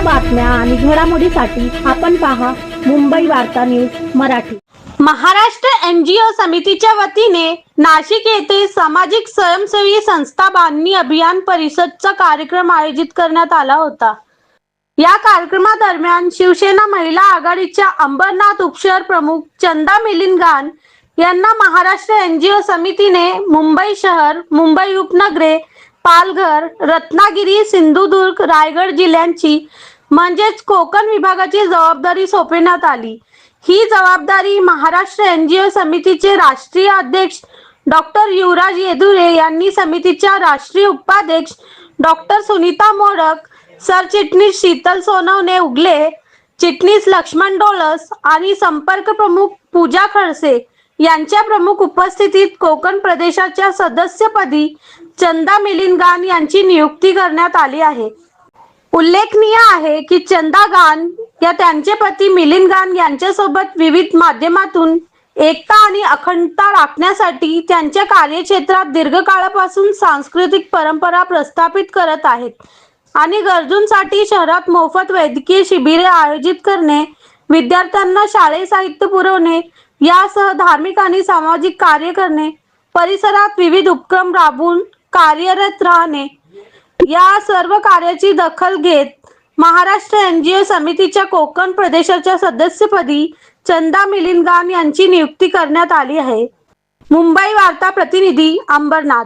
बातम्या आणि घडामोडीसाठी आपण पहा मुंबई वार्ता न्यूज मराठी. महाराष्ट्र एनजीओ समितीच्या वतीने नाशिक येथे सामाजिक स्वयंसेवी संस्था बांधणी अभियान परिषदचा कार्यक्रम आयोजित करण्यात आला होता. या कार्यक्रमादरम्यान शिवसेना महिला आघाडीच्या अंबरनाथ उपशहर प्रमुख चंदा मिलिंदगान यांना महाराष्ट्र एनजीओ समितीने मुंबई शहर मुंबई उपनगरे पालघर रत्नागिरी सिंधुदुर्ग रायगड जिल्ह्यांची म्हणजेच कोकण विभागाची जबाबदारी सोपविण्यात आली. ही जबाबदारी महाराष्ट्र एनजीओ समितीचे राष्ट्रीय अध्यक्ष डॉक्टर युवराज येदुरे यांनी समितीच्या राष्ट्रीय उपाध्यक्ष डॉक्टर सुनीता मोडक सरचिटणीस शीतल सोनवणे उगले चिटणीस लक्ष्मण डोळस आणि संपर्क प्रमुख पूजा खडसे यांच्या प्रमुख उपस्थितीत कोकण प्रदेशाच्या सदस्यपदी चंदा मिलिंदगान यांची नियुक्ती करण्यात आली आहे. उल्लेखनीय आहे की चंदा गान या त्यांचे पती मिलिंद गान यांच्यासोबत विविध माध्यमातून एकता आणि अखंडता राखण्यासाठी त्यांच्या कार्यक्षेत्रात दीर्घकाळापासून सांस्कृतिक परंपरा प्रस्थापित करत आहेत आणि गरजूंसाठी शहरात मोफत वैद्यकीय शिबिरे आयोजित करणे विद्यार्थ्यांना शाळेय साहित्य पुरवणे यासह धार्मिक आणि सामाजिक कार्य करणे परिसरात विविध उपक्रम राबवून कार्यरत राहणे. या सर्व कार्याची दखल घेत महाराष्ट्र एनजीओ समितीच्या कोकण प्रदेशाच्या सदस्यपदी चंदा मिलिंदगान यांची नियुक्ती करण्यात आली आहे. मुंबई वार्ता प्रतिनिधी अंबरनाथ.